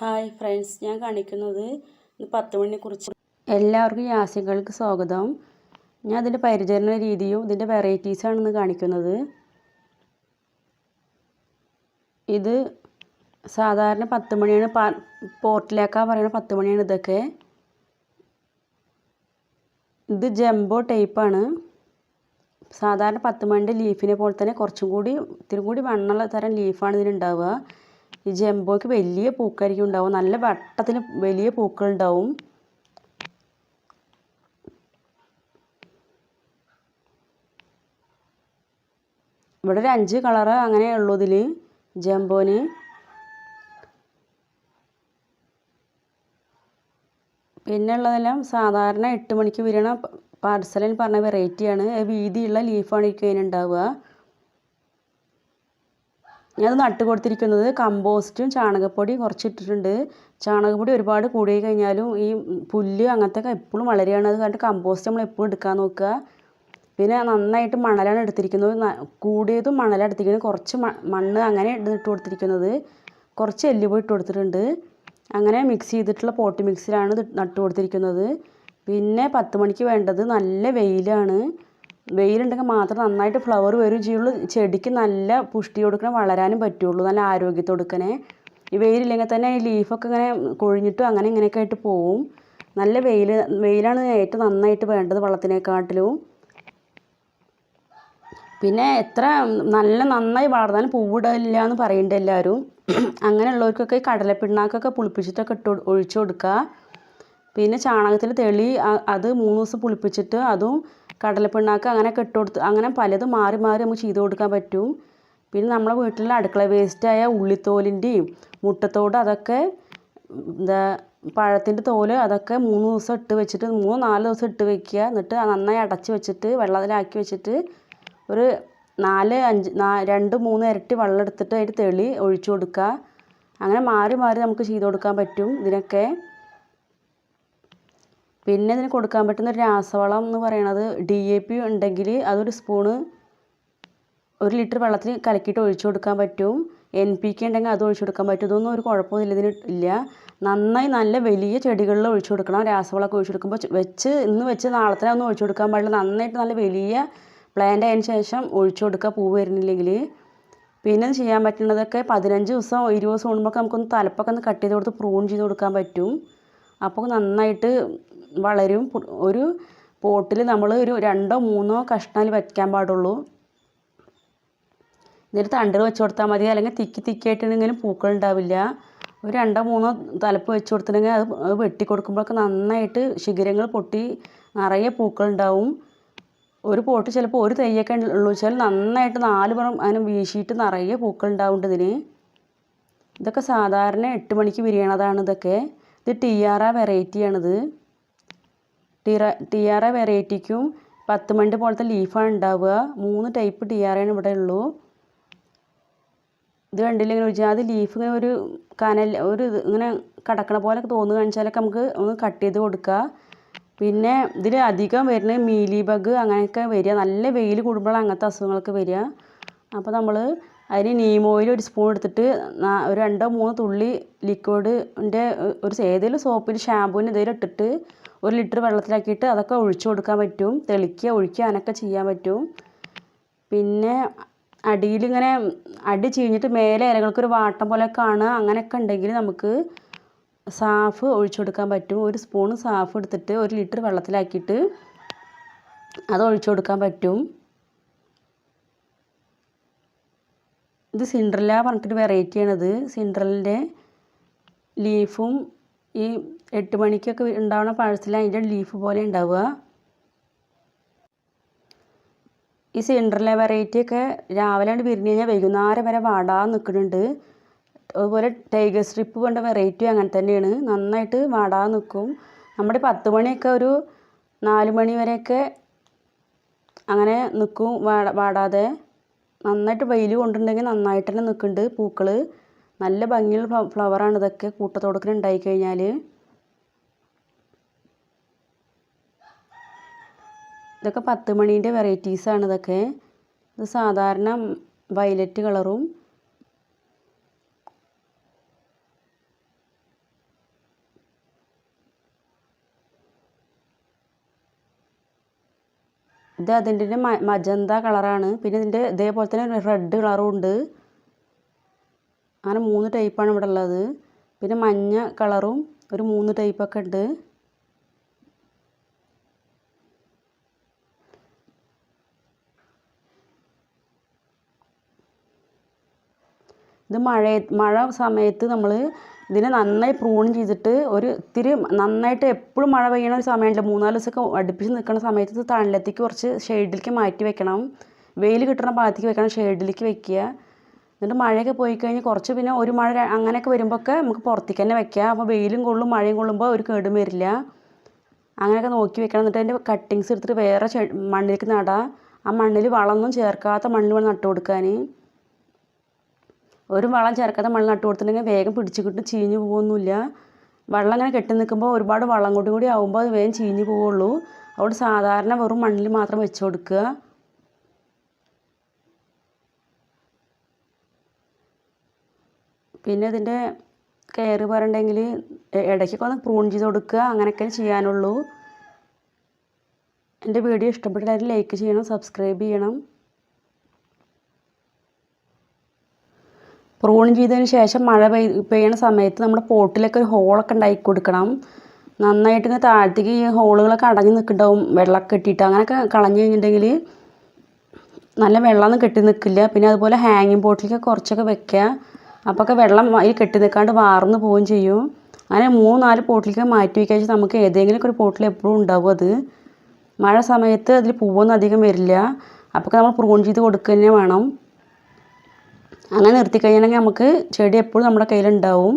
Hi friends ഞാൻ കാണിക്കുന്നത് പത്ത് മണിയെക്കുറിച്ച് എല്ലാവർക്കും യാസികൾക്ക് സ്വാഗതം. ഞാൻ അതിന്റെ പരിചരണ രീതിയും ഇതിന്റെ വെറൈറ്റീസാണ് ഇന്ന് കാണിക്കുന്നത്. ഇത് സാധാരണ പത്ത് മണിയാണ് പാ പറയുന്ന പത്ത് മണിയാണ് ഇതൊക്കെ. ഇത് ജംബോ ടൈപ്പാണ് സാധാരണ പത്ത് മണിന്റെ ലീഫിനെ പോലെ തന്നെ കുറച്ചും കൂടി ഇത്തിരി കൂടി വണ്ണുള്ള തരം ലീഫാണ് ഇതിനുണ്ടാവുക ഈ ജംബോയ്ക്ക് വലിയ പൂക്കായിരിക്കും ഉണ്ടാവും. നല്ല വട്ടത്തിൽ വലിയ പൂക്കളുണ്ടാവും. ഇവിടെ ഒരു അഞ്ച് കളറ് അങ്ങനെ ഉള്ളൂ ഇതിൽ ജംബോന് പിന്നെ ഉള്ളതെല്ലാം സാധാരണ എട്ട് മണിക്ക് വരണ പാർസലൻ പറഞ്ഞ വെറൈറ്റിയാണ് വീതിയുള്ള ലീഫാണ് എനിക്ക് ഞാനത് നട്ട് കൊടുത്തിരിക്കുന്നത് കമ്പോസ്റ്റും ചാണകപ്പൊടി കുറച്ചിട്ടിട്ടുണ്ട്. ചാണകപ്പൊടി ഒരുപാട് കൂടി കഴിഞ്ഞാലും ഈ പുല്ല് അങ്ങനത്തെ എപ്പോഴും വളരുകയാണ് അത് കാരണം കമ്പോസ്റ്റ് നമ്മൾ എപ്പോഴും എടുക്കാൻ നോക്കുക. പിന്നെ നന്നായിട്ട് മണലാണ് എടുത്തിരിക്കുന്നത്. കൂടിയതും മണലാണ് എടുത്തിരിക്കുന്നത്. കുറച്ച് മണ്ണ് അങ്ങനെ ഇട്ട് കൊടുത്തിരിക്കുന്നത്. കുറച്ച് എല്ലുപൊടി ഇട്ട് കൊടുത്തിട്ടുണ്ട്. അങ്ങനെ മിക്സ് ചെയ്തിട്ടുള്ള പോട്ട് മിക്സിലാണ് നട്ട് കൊടുത്തിരിക്കുന്നത് പിന്നെ പത്ത് മണിക്ക് വേണ്ടത് നല്ല വെയിലാണ്. വെയിലുണ്ടെങ്കിൽ മാത്രം നന്നായിട്ട് ഫ്ലവർ വരും ചെയ്യുള്ളൂ. ചെടിക്ക് നല്ല പുഷ്ടി കൊടുക്കണേ വളരാനും പറ്റുള്ളൂ. നല്ല ആരോഗ്യത്തോടെ കൊടുക്കണേ. ഈ വെയിലില്ലെങ്കിൽ തന്നെ ഈ ലീഫൊക്കെ ഇങ്ങനെ കൊഴിഞ്ഞിട്ടും അങ്ങനെ ഇങ്ങനെയൊക്കെ ആയിട്ട് പോവും. നല്ല വെയിൽ വെയിലാണ് ഏറ്റവും നന്നായിട്ട് വേണ്ടത് വളത്തിനെക്കാട്ടിലും. പിന്നെ എത്ര നല്ല നന്നായി വളർന്നാലും പൂവിടില്ല എന്ന് പറയുന്നുണ്ട് എല്ലാവരും അങ്ങനെയുള്ളവർക്കൊക്കെ ഈ കടലപ്പിണ്ണാക്കൊക്കെ പുളിപ്പിച്ചിട്ടൊക്കെ ഇട്ട് ഒഴിച്ചു കൊടുക്കുക. പിന്നെ ചാണകത്തിൽ തെളി അത് മൂന്ന് ദിവസം പുളിപ്പിച്ചിട്ട് അതും കടലപ്പിണ്ണാക്ക് അങ്ങനെയൊക്കെ ഇട്ട് കൊടുത്ത് അങ്ങനെ പലതും മാറി മാറി നമുക്ക് ചെയ്ത് കൊടുക്കാൻ പറ്റും. പിന്നെ നമ്മളെ വീട്ടിലെ അടുക്കള വേസ്റ്റായ ഉള്ളിത്തോലിന്റെയും മുട്ടത്തോട് അതൊക്കെ എന്താ പഴത്തിന്റെ തോൽ അതൊക്കെ മൂന്ന് ദിവസം ഇട്ട് വെച്ചിട്ട് മൂന്ന് നാല് ദിവസം ഇട്ട് വെക്കുക. എന്നിട്ട് നന്നായി അടച്ച് വെച്ചിട്ട് വെള്ളത്തിലാക്കി വെച്ചിട്ട് ഒരു നാല് അഞ്ച് നാ രണ്ട് മൂന്ന് ഇരട്ടി വെള്ളം എടുത്തിട്ട് അതിൽ തെളി ഒഴിച്ചു കൊടുക്കുക. അങ്ങനെ മാറി മാറി നമുക്ക് ചെയ്ത് കൊടുക്കാൻ പറ്റും ഇതിനൊക്കെ. പിന്നെ ഇതിന് കൊടുക്കാൻ പറ്റുന്ന ഒരു രാസവളം എന്ന് പറയുന്നത് ഡി എ പി ഉണ്ടെങ്കിൽ അതൊരു സ്പൂണ് ഒരു ലിറ്റർ വെള്ളത്തിൽ കലക്കിയിട്ട് ഒഴിച്ചു കൊടുക്കാൻ പറ്റും. എൻ പി കെ ഉണ്ടെങ്കിൽ അത് ഒഴിച്ചു കൊടുക്കാൻ പറ്റും. ഇതൊന്നും ഒരു കുഴപ്പമൊന്നുമില്ല ഇതിന് ഇല്ല. നന്നായി നല്ല വലിയ ചെടികളിൽ ഒഴിച്ചു കൊടുക്കണം. രാസവളമൊക്കെ ഒഴിച്ചു കൊടുക്കുമ്പോൾ വെച്ച് ഇന്ന് വെച്ച് നാളത്തെ ഒന്നും ഒഴിച്ചു കൊടുക്കാൻ പാടില്ല. നന്നായിട്ട് നല്ല വലിയ പ്ലാന്റ് ആയതിനു ശേഷം ഒഴിച്ചു കൊടുക്കുക പൂ വരുന്നില്ലെങ്കിൽ പിന്നെ ചെയ്യാൻ പറ്റുന്നതൊക്കെ പതിനഞ്ച് ദിവസം ഇരുപത് ദിവസം കൂടുമ്പോഴൊക്കെ നമുക്കൊന്ന് തലപ്പൊക്കെ ഒന്ന് കട്ട് ചെയ്ത് കൊടുത്ത് പ്രൂൺ ചെയ്ത് കൊടുക്കാൻ പറ്റും. അപ്പോൾ നന്നായിട്ട് വളരും. ഒരു പോട്ടിൽ നമ്മൾ ഒരു രണ്ടോ മൂന്നോ കഷ്ണം വയ്ക്കാൻ പാടുള്ളൂ. എന്നിട്ട് തണ്ടിൽ വെച്ച് കൊടുത്താൽ മതി. അല്ലെങ്കിൽ തിക്കി തിക്കിയായിട്ടുണ്ടെങ്കിലും പൂക്കൾ ഉണ്ടാവില്ല. ഒരു രണ്ടോ മൂന്നോ തലപ്പ് വെച്ച് കൊടുത്തിട്ടുണ്ടെങ്കിൽ അത് വെട്ടി കൊടുക്കുമ്പോഴൊക്കെ നന്നായിട്ട് ശിഖരങ്ങൾ പൊട്ടി നിറയെ പൂക്കൾ ഉണ്ടാവും. ഒരു പോട്ട് ചിലപ്പോൾ ഒരു തൈയൊക്കെ ഉള്ളൂ. വെച്ചാൽ നന്നായിട്ട് നാല് പുറം അങ്ങനെ വീശിയിട്ട് നിറയെ പൂക്കൾ ഉണ്ടാവുന്നുണ്ട് ഇതിന് ഇതൊക്കെ സാധാരണ എട്ട് മണിക്ക് വിരിയണതാണ് ഇതൊക്കെ. ഇത് ടി ആർ ആ വെറൈറ്റിയാണിത് ടിറ ടിയാറ വെറൈറ്റിക്കും പത്ത് മണിന്റെ പോലത്തെ ലീഫാണ് ഉണ്ടാവുക. മൂന്ന് ടൈപ്പ് ടിയാറയാണ് ഇവിടെ ഉള്ളൂ. ഇത് കണ്ടില്ല? ഇങ്ങനെ അത് ലീഫ് ഇങ്ങനെ ഒരു കനൽ ഒരു ഇങ്ങനെ കടക്കണ പോലെ തോന്നുക കാണിച്ചാലൊക്കെ നമുക്ക് ഒന്ന് കട്ട് ചെയ്ത് കൊടുക്കുക പിന്നെ ഇതിൽ അധികം വരുന്നത് മീലി ബഗ് അങ്ങനെയൊക്കെ വരിക. നല്ല വെയിൽ കൂടുമ്പോഴാണ് അങ്ങനത്തെ അസുഖങ്ങളൊക്കെ വരിക. അപ്പോൾ നമ്മൾ അതിന് നീം ഓയിൽ ഒരു സ്പൂൺ എടുത്തിട്ട് ഒരു രണ്ടോ മൂന്നോ തുള്ളി ലിക്വിഡിന്റെ ഒരു ഏതെങ്കിലും സോപ്പിൽ ഷാമ്പൂവിന് എന്തെങ്കിലും ഇട്ടിട്ട് ഒരു ലിറ്റർ വെള്ളത്തിലാക്കിയിട്ട് അതൊക്കെ ഒഴിച്ചു കൊടുക്കാൻ പറ്റും. തെളിക്കുക ഒഴിക്കുക അങ്ങനെയൊക്കെ ചെയ്യാൻ പറ്റും. പിന്നെ അടിയിലിങ്ങനെ അടി ചീഞ്ഞിട്ട് മേലെ ഇലകൾക്കൊരു വാട്ടം പോലെ കാണുക അങ്ങനെയൊക്കെ ഉണ്ടെങ്കിൽ നമുക്ക് സാഫ് ഒഴിച്ചു കൊടുക്കാൻ പറ്റും. ഒരു സ്പൂൺ സാഫ് എടുത്തിട്ട് ഒരു ലിറ്റർ വെള്ളത്തിലാക്കിയിട്ട് അത് ഒഴിച്ചു കൊടുക്കാൻ പറ്റും. ഇത് സിൻഡ്രല്ല പറഞ്ഞിട്ടൊരു വെറൈറ്റിയാണിത് സിൻഡ്രലിന്റെ ലീഫും ഈ എട്ട് മണിക്കൊക്കെ ഉണ്ടാവുന്ന പഴത്തിൽ അതിന്റെ ലീഫ് പോലെ ഉണ്ടാവുക. ഈ സിൻഡ്രല്ല വെറൈറ്റിയൊക്കെ രാവിലെ വിരിഞ്ഞ് കഴിഞ്ഞാൽ വൈകുന്നേരം വരെ വാടാൻ നിൽക്കുന്നുണ്ട് അതുപോലെ ടൈഗർ സ്ട്രിപ്പ് കൊണ്ട വെറൈറ്റി അങ്ങനെ തന്നെയാണ്. നന്നായിട്ട് വാടാൻ നിൽക്കും നമ്മുടെ പത്ത് മണിയൊക്കെ ഒരു നാല് മണി വരെയൊക്കെ അങ്ങനെ നിൽക്കും വാടാ വാടാതെ. നന്നായിട്ട് വെയിൽ കൊണ്ടുണ്ടെങ്കിൽ നന്നായിട്ട് തന്നെ നിൽക്കുന്നുണ്ട് പൂക്കൾ നല്ല ഭംഗിയുള്ള ഫ്ലവറാണ് ഇതൊക്കെ. കൂട്ടത്തോടൊക്കെ ഉണ്ടായി കഴിഞ്ഞാൽ ഇതൊക്കെ പത്ത് മണീന്റെ വെറൈറ്റീസാണ് ഇതൊക്കെ. ഇത് സാധാരണ വയലറ്റ് കളറും ഇത് അതിന്റെ മജന്ത കളറാണ്. പിന്നെ ഇതിന്റെ ഇതേപോലെ തന്നെ റെഡ് കളറും ഉണ്ട് അങ്ങനെ മൂന്ന് ടൈപ്പാണ് ഇവിടെ ഉള്ളത്. പിന്നെ മഞ്ഞ കളറും ഒരു മൂന്ന് ടൈപ്പൊക്കെ ഉണ്ട്. ഇത് മഴ മഴ സമയത്ത് നമ്മൾ ഇതിനെ നന്നായി പ്രൂൺ ചെയ്തിട്ട് ഒരു ഇത്തിരി നന്നായിട്ട് എപ്പോഴും മഴ പെയ്യണ ഒരു സമയമില്ല മൂന്നാൽ ദിവസമൊക്കെ അടുപ്പിച്ച് നിൽക്കുന്ന സമയത്ത് തണലത്തേക്ക് കുറച്ച് ഷെയ്ഡിലേക്ക് മാറ്റി വെക്കണം. വെയിൽ കിട്ടുന്ന ഭാഗത്തേക്ക് വെക്കണം ഷെയ്ഡിലേക്ക് വെക്കുക. എന്നിട്ട് മഴയൊക്കെ പോയി കഴിഞ്ഞ് കുറച്ച് പിന്നെ ഒരു മഴ അങ്ങനെയൊക്കെ വരുമ്പോഴൊക്കെ നമുക്ക് പുറത്തേക്ക് തന്നെ വെക്കാം അപ്പോൾ വെയിലും കൊള്ളും മഴയും കൊള്ളുമ്പോൾ ഒരു കേടും വരില്ല. അങ്ങനെയൊക്കെ നോക്കി വെക്കണം. എന്നിട്ട് അതിന്റെ കട്ടിങ്സ് എടുത്തിട്ട് വേറെ മണ്ണിലേക്ക് നടാം. ആ മണ്ണിൽ വളമൊന്നും ചേർക്കാത്ത മണ്ണിൽ വേണം നട്ടു കൊടുക്കാൻ ഒരു വളം ചേർക്കാത്ത മണ്ണ് നട്ടു കൊടുത്തിട്ടുണ്ടെങ്കിൽ വേഗം പിടിച്ച് കിട്ടും ചീഞ്ഞ് പോകുന്നില്ല വെള്ളം അങ്ങനെ കെട്ടി നിൽക്കുമ്പോൾ ഒരുപാട് വളം കൂടി കൂടി ആകുമ്പോൾ അത് വേഗം ചീഞ്ഞ് പോവുള്ളൂ. അതുകൊണ്ട് സാധാരണ വെറും മണ്ണിൽ മാത്രം വെച്ച് കൊടുക്കുക. പിന്നെ ഇതിന്റെ കെയർ പറയണ്ടെങ്കിൽ ഇടയ്ക്കൊക്കെ ഒന്ന് പ്രൂൺ ചെയ്ത് കൊടുക്കുക. അങ്ങനെയൊക്കെ ചെയ്യാനുള്ളൂ. എന്റെ വീഡിയോ ഇഷ്ടപ്പെട്ടാൽ ലൈക്ക് ചെയ്യണം സബ്സ്ക്രൈബ് ചെയ്യണം. പ്രൂൺ ചെയ്തതിന് ശേഷം മഴ പെയ് പെയ്യണ സമയത്ത് നമ്മുടെ പോട്ടിലൊക്കെ ഒരു ഹോളൊക്കെ ഉണ്ടാക്കി കൊടുക്കണം. നന്നായിട്ട് ഇങ്ങനെ താഴത്തേക്ക് ഈ ഹോളുകളൊക്കെ അടഞ്ഞു നിൽക്കുന്നുണ്ടാവും. വെള്ളമൊക്കെ കെട്ടിയിട്ട് അങ്ങനെയൊക്കെ കളഞ്ഞു കഴിഞ്ഞിട്ടുണ്ടെങ്കിൽ നല്ല വെള്ളമൊന്നും കെട്ടി നിൽക്കില്ല. പിന്നെ അതുപോലെ ഹാങ്ങിങ് പോട്ടിലേക്ക് കുറച്ചൊക്കെ വെക്കുക. അപ്പോഴൊക്കെ വെള്ളം അതിൽ കെട്ടി നിൽക്കാണ്ട് വാർന്ന് പോവുകയും ചെയ്യും. അങ്ങനെ മൂന്ന് നാല് പോട്ടിലേക്ക് മാറ്റി വയ്ക്കുക നമുക്ക് ഏതെങ്കിലുമൊക്കെ ഒരു പോട്ടിൽ എപ്പോഴും ഉണ്ടാവും അത്. മഴ സമയത്ത് അതിൽ പൂവൊന്നും അധികം വരില്ല. അപ്പോൾ നമ്മൾ പ്രൂൺ ചെയ്ത് കൊടുക്കുക തന്നെ വേണം. അങ്ങനെ നിർത്തി കഴിഞ്ഞിട്ടുണ്ടെങ്കിൽ നമുക്ക് ചെടി എപ്പോഴും നമ്മുടെ കയ്യിലുണ്ടാവും.